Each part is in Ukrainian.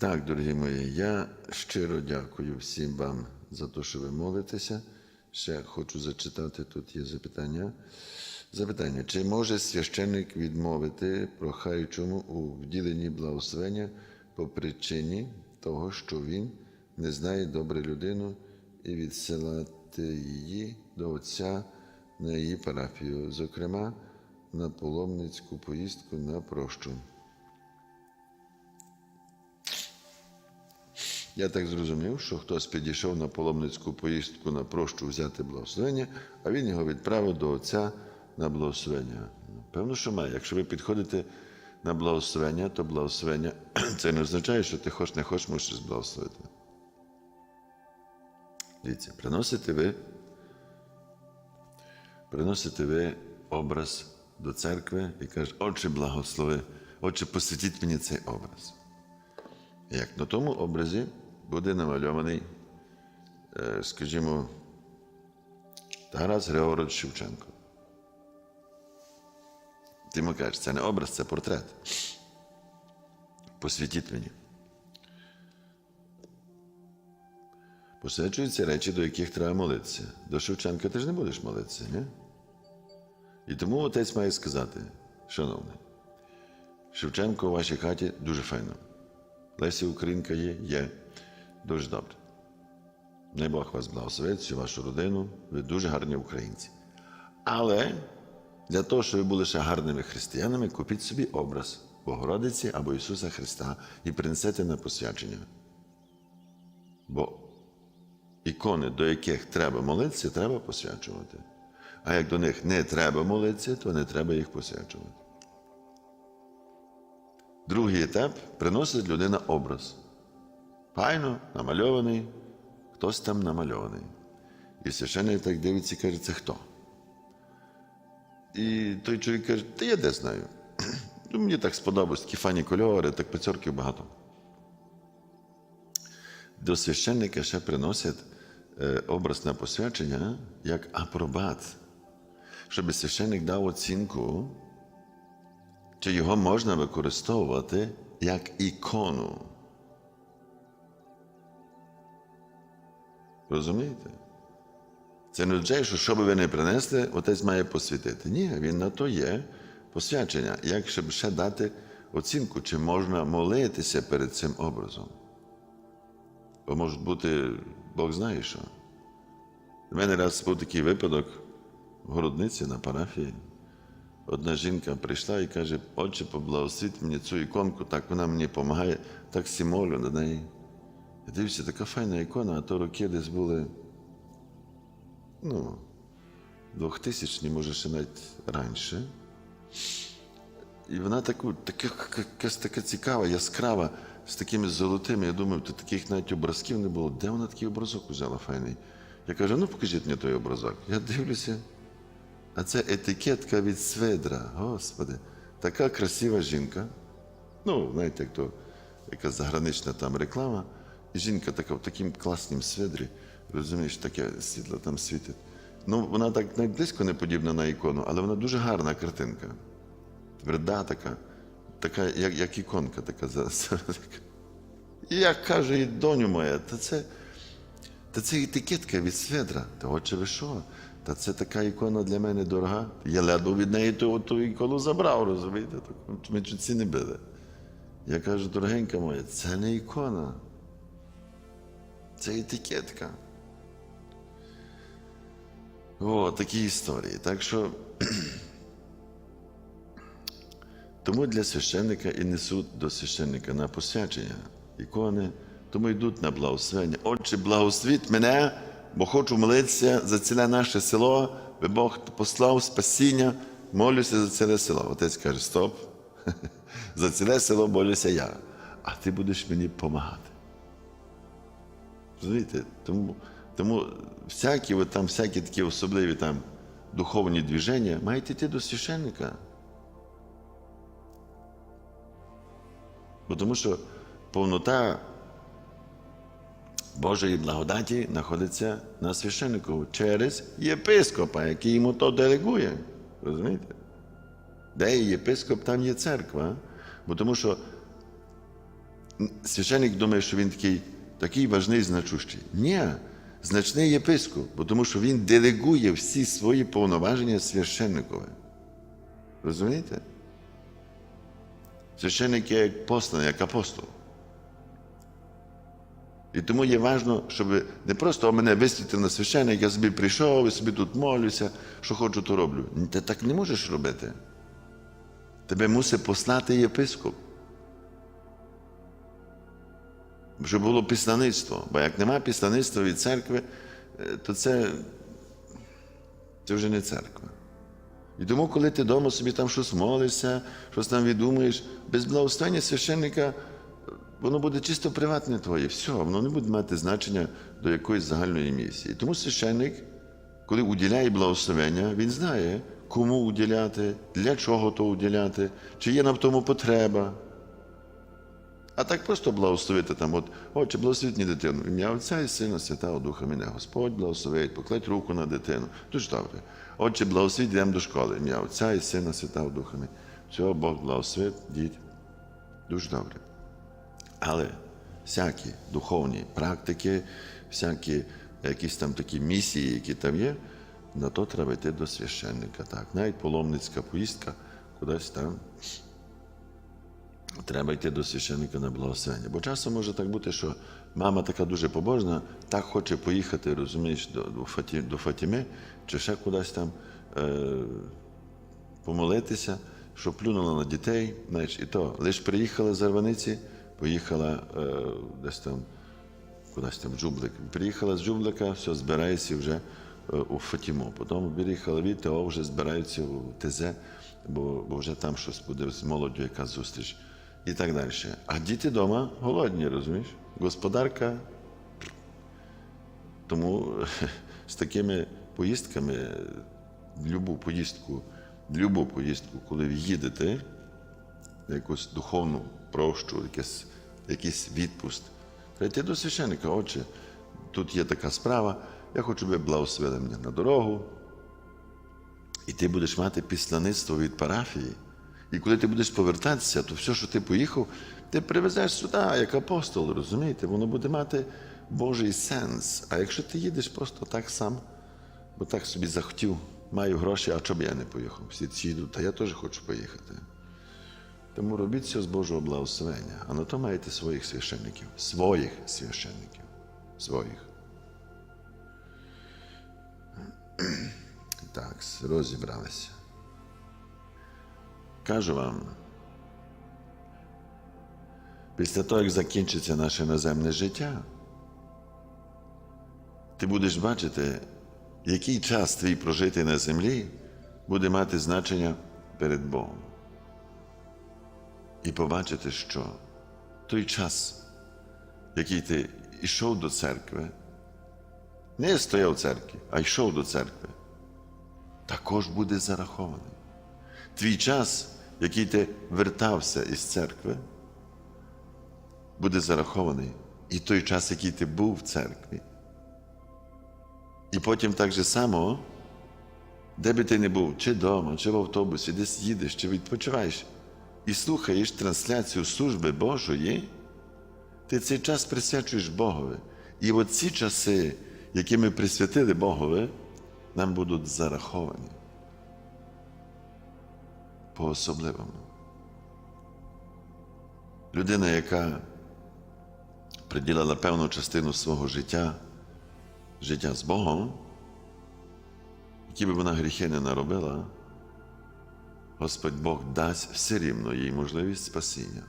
Так, дорогі мої, я щиро дякую всім вам за те, що ви молитеся. Ще хочу зачитати, тут є запитання. Запитання: чи може священник відмовити прохаючому у вділенні благословення по причині того, що він не знає добре людину і відсилати її до Отця на її парафію, зокрема на паломницьку поїздку на прощу? Я так зрозумів, що хтось підійшов на паломницьку поїздку на прощу взяти благословення, а він його відправив до Отця на благословення. Певно, що має. Якщо ви підходите на благословення, то благословення це не означає, що ти хоч не хочеш, мусиш благословити. Дивіться, приносите ви, приносите ви образ до церкви і кажете, Отче, благослови, Отче, посвятіть мені цей образ. Як на тому образі буде намальований, е, скажімо, Тарас Григорович Шевченко. Ти йому кажеш, це не образ, це портрет. Посвятіть мені. Посвячуються речі, до яких треба молитися. До Шевченка ти ж не будеш молитися, ні? І тому отець має сказати, шановний, Шевченко у вашій хаті дуже файно. Леся Українка є, є. Дуже добре. Не Бог вас благословить, всю вашу родину. Ви дуже гарні українці. Але для того, щоб ви були ще гарними християнами, купіть собі образ Богородиці або Ісуса Христа і принесете на посвячення. Бо ікони, до яких треба молитися, треба посвячувати. А як до них не треба молитися, то не треба їх посвячувати. Другий етап приносить людина образ. Файно, намальований, хтось там намальований. І священник так дивиться і каже, це хто? І той чоловік каже, та я де знаю. Ну, мені так сподобалось, такі фані кольори, так пацьорків багато. До священника ще приносять е, образ на посвячення як апробат, щоб священник дав оцінку чи його можна використовувати як ікону. Розумієте? Це не означає, що що би ви не принесли, отець має посвятити. Ні, він на то є посвячення, як щоб ще дати оцінку, чи можна молитися перед цим образом. Бо може бути, Бог знає що. У мене раз був такий випадок в городниці на парафії. Одна жінка прийшла і каже, отче, поблагословіть мені цю іконку, так вона мені допомагає, так всі молю на неї. Я дивлюся, така файна ікона, а то роки десь були, ну, двохтисячні, може, ще навіть раніше. І вона таку, така, якась така цікава, яскрава, з такими золотими. Я думаю, то таких навіть образків не було. Де вона такий образок взяла файний? Я кажу, ну покажіть мені той образок. Я дивлюся. А це етикетка від Сведра. Господи, така красива жінка. Ну, знаєте, як то якась загранична там реклама. Жінка така в таким класнім сведрі, розумієш, таке світло там світить. Ну, вона так близько не подібна на ікону, але вона дуже гарна картинка. Тверда така, така, як, як іконка така. І я кажу, і доню моя, та це, та це етикетка від Сведра. Та отче ви що? Та це така ікона для мене дорога. Я ледве від неї ту, ту ікону забрав, розумієте? Ми чуть ці не били. Я кажу, дорогенька моя, це не ікона. Це етикетка. О, такі історії. Так що. Тому для священника і несуть до священника на посвячення ікони, тому йдуть на благословення. Отче, благословіть мене, бо хочу молитися за ціле наше село, би Бог послав спасіння, молюся за ціле село. Отець каже: Стоп, за ціле село молюся я, а ти будеш мені допомагати. Розумієте? Тому, тому всякі, от там, всякі такі особливі там, духовні движення мають йти до священника. Бо тому що повнота Божої благодаті знаходиться на священнику через єпископа, який йому то делегує. Розумієте? Де є єпископ, там є церква. Бо тому що священник думає, що він такий, такий важний, значущий. Ні, значний єпископ, бо тому що він делегує всі свої повноваження священникові. Розумієте? Священник є як посланий, як апостол. І тому є важливо, щоб не просто «О, мене висвітив на священник, я собі прийшов і собі тут молюся, що хочу, то роблю. Ти так не можеш робити. Тебе мусить послати єпископ. Щоб було післаництво. Бо як нема післаництва від церкви, е, то це, це вже не церква. І тому, коли ти вдома собі там щось молишся, щось там відумуєш, без благословення священника воно буде чисто приватне твоє. Все, воно не буде мати значення до якоїсь загальної місії. Тому священник, коли уділяє благословення, він знає, кому уділяти, для чого то уділяти, чи є нам тому потреба. А так просто благословити там, от, отче, благословіть дитину. Ім'я Отця і Сина Святого Духа мене. Господь благословить, покладь руку на дитину. Дуже добре. Отче, благословіть, йдемо до школи. Ім'я Отця і Сина Святого Духа мене. Всього Бог благословить, діть. Дуже добре. Але всякі духовні практики, всякі якісь там такі місії, які там є, на то треба йти до священника. Так, навіть паломницька поїздка кудись там треба йти до священника на благословення. Бо часом може так бути, що мама така дуже побожна, так хоче поїхати, розумієш, до, до, Фаті, до Фатіми чи ще кудись там е, помолитися, що плюнула на дітей. Знаєш, і то лише приїхала з Арваниці, поїхала е, десь там, кудись там в Джублик. Приїхала з Джублика, все, збирається вже е, у Фатіму. Потім приїхала від того, вже збираються у ТЗ, бо, бо вже там щось буде з молоддю, яка зустріч. І так далі. А діти вдома голодні, розумієш? Господарка. Тому з такими поїздками, любу поїздку, любу поїздку, коли ви їдете, на якусь духовну прощу, якийсь, якийсь відпуст, треба йти до священника, отче, тут є така справа, я хочу, ви благословили мене на дорогу, і ти будеш мати післаництво від парафії. І коли ти будеш повертатися, то все, що ти поїхав, ти привезеш сюди, як апостол, розумієте? Воно буде мати Божий сенс. А якщо ти їдеш просто так сам, бо так собі захотів, маю гроші, а чому я не поїхав? Всі ці йдуть, та я теж хочу поїхати. Тому робіть все з Божого благословення, а на то маєте своїх священників, своїх священників, своїх. Так, розібралися. Кажу вам, після того, як закінчиться наше наземне життя, ти будеш бачити, який час твій прожитий на землі буде мати значення перед Богом. І побачити, що той час, який ти йшов до церкви, не стояв в церкві, а йшов до церкви, також буде зарахований. Твій час, який ти вертався із церкви, буде зарахований. І той час, який ти був в церкві. І потім так же само, де би ти не був, чи вдома, чи в автобусі, десь їдеш, чи відпочиваєш, і слухаєш трансляцію служби Божої, ти цей час присвячуєш Богові. І оці часи, які ми присвятили Богові, нам будуть зараховані по-особливому. Людина, яка приділила певну частину свого життя, життя з Богом, які би вона гріхи не наробила, Господь Бог дасть все рівно їй можливість спасіння.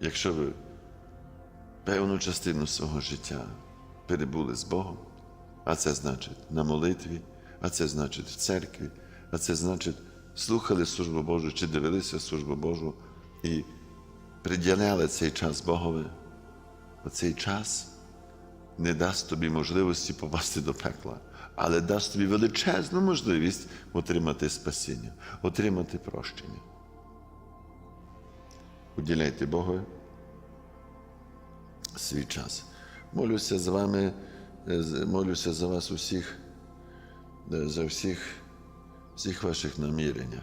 Якщо ви певну частину свого життя перебули з Богом, а це значить на молитві, а це значить в церкві, а це значить слухали службу Божу чи дивилися службу Божу і приділяли цей час Богові, оцей час не дасть тобі можливості попасти до пекла, але дасть тобі величезну можливість отримати спасіння, отримати прощення. Уділяйте Богові свій час. Молюся з вами, е, молюся за вас усіх, за всіх, всіх ваших наміреннях,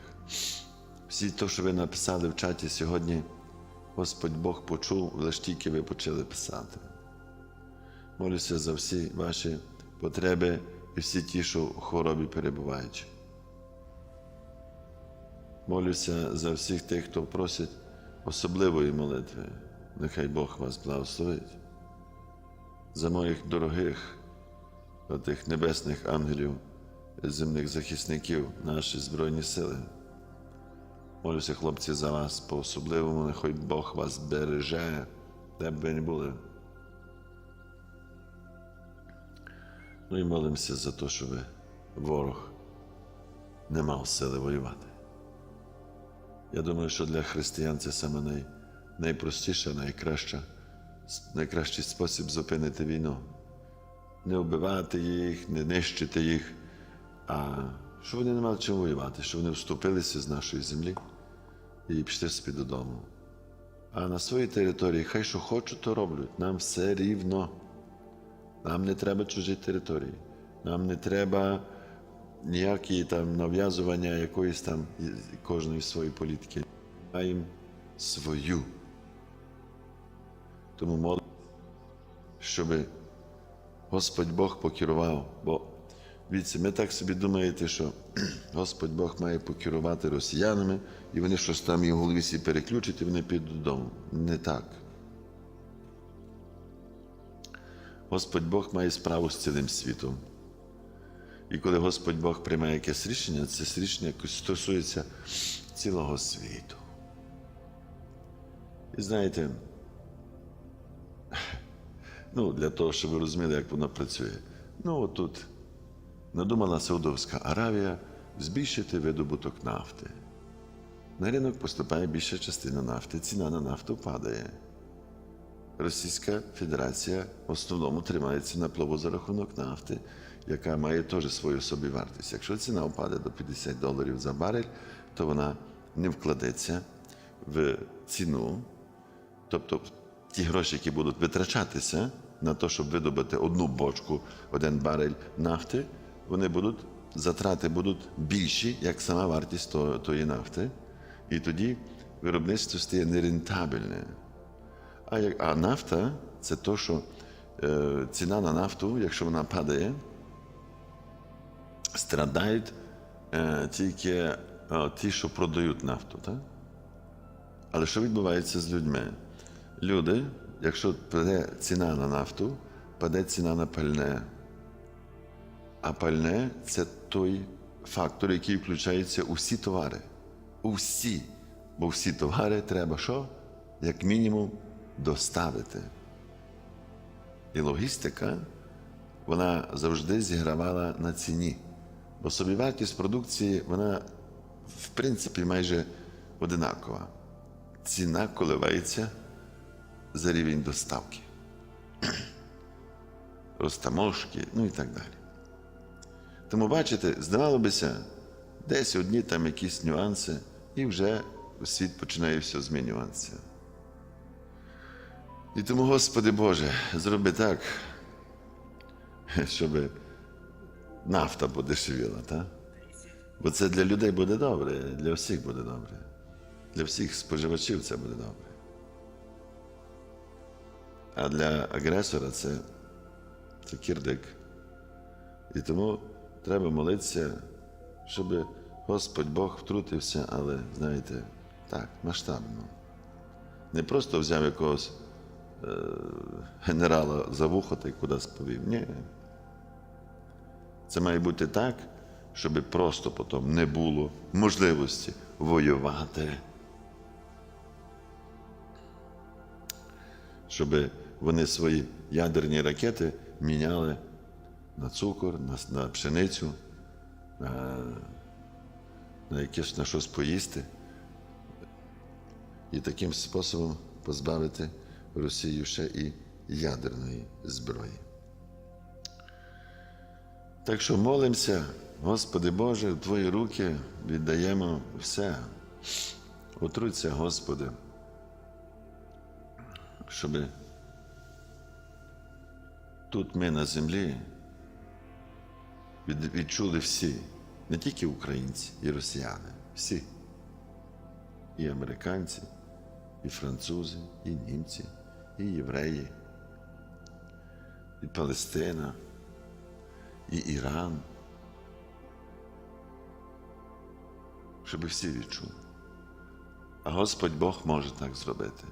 Всі те, що ви написали в чаті сьогодні, Господь Бог почув, лише тільки ви почали писати. Молюся за всі ваші потреби і всі ті, що в хворобі перебувають. Молюся за всіх тих, хто просить особливої молитви. Нехай Бог вас благословить. За моїх дорогих, тих небесних ангелів, земних захисників, наші Збройні сили. Молюся, хлопці, за вас по-особливому, нехай Бог вас береже, де б ви не були. Ну і молимося за те, щоб ворог не мав сили воювати. Я думаю, що для християн це саме най, найпростіша, найкраща, найкращий спосіб зупинити війну. Не вбивати їх, не нищити їх, а щоб вони не мали чим воювати, щоб вони вступилися з нашої землі і пішли собі додому. А на своїй території хай що хочуть, то роблять. Нам все рівно. Нам не треба чужі території. Нам не треба ніякі там нав'язування якоїсь там кожної своєї політики. Маємо свою. Тому молимо, щоб Господь Бог покерував. Бо дивіться, ми так собі думаєте, що Господь Бог має покерувати росіянами, і вони щось там їм в голові всі переключать, і вони підуть додому. Не так. Господь Бог має справу з цілим світом. І коли Господь Бог приймає якесь рішення, це рішення стосується цілого світу. І знаєте, ну, для того, щоб ви розуміли, як воно працює. Ну, отут надумала Саудовська Аравія збільшити видобуток нафти. На ринок поступає більша частина нафти, ціна на нафту падає. Російська Федерація в основному тримається на плаву за рахунок нафти, яка має теж свою собівартість. Якщо ціна впаде до 50 доларів за барель, то вона не вкладеться в ціну, тобто ті гроші, які будуть витрачатися на те, щоб видобути одну бочку, один барель нафти, вони будуть, затрати будуть більші, як сама вартість то- тої нафти. І тоді виробництво стає нерентабельне. А, як, а нафта це то, що е, ціна на нафту, якщо вона падає, страдають е, тільки е, ті, що продають нафту. Так? Але що відбувається з людьми? Люди, якщо паде ціна на нафту, паде ціна на пальне. А пальне це той фактор, який включається у всі товари. Усі. Бо всі товари треба що? Як мінімум доставити. І логістика, вона завжди зігравала на ціні. Бо собівартість продукції, вона в принципі майже одинакова. Ціна коливається за рівень доставки, розтаможки, ну і так далі. Тому, бачите, здавало бися, десь одні там якісь нюанси, і вже світ починає все змінюватися. І тому, Господи Боже, зроби так, щоб нафта подешевіла, так? Бо це для людей буде добре, для всіх буде добре. Для всіх споживачів це буде добре. А для агресора це, це кірдик. І тому треба молитися, щоб Господь Бог втрутився, але, знаєте, так, масштабно. Не просто взяв якогось е, генерала за вухо та й кудись повів. Ні. Це має бути так, щоб просто потім не було можливості воювати. Щоб вони свої ядерні ракети міняли на цукор, на, на пшеницю, на, на якесь на щось поїсти. І таким способом позбавити Росію ще і ядерної зброї. Так що молимося, Господи Боже, в Твої руки віддаємо все. Отруться, Господи, щоб тут ми на землі відчули всі, не тільки українці і росіяни, всі, і американці, і французи, і німці, і євреї, і Палестина, і Іран. Щоб всі відчули. А Господь Бог може так зробити.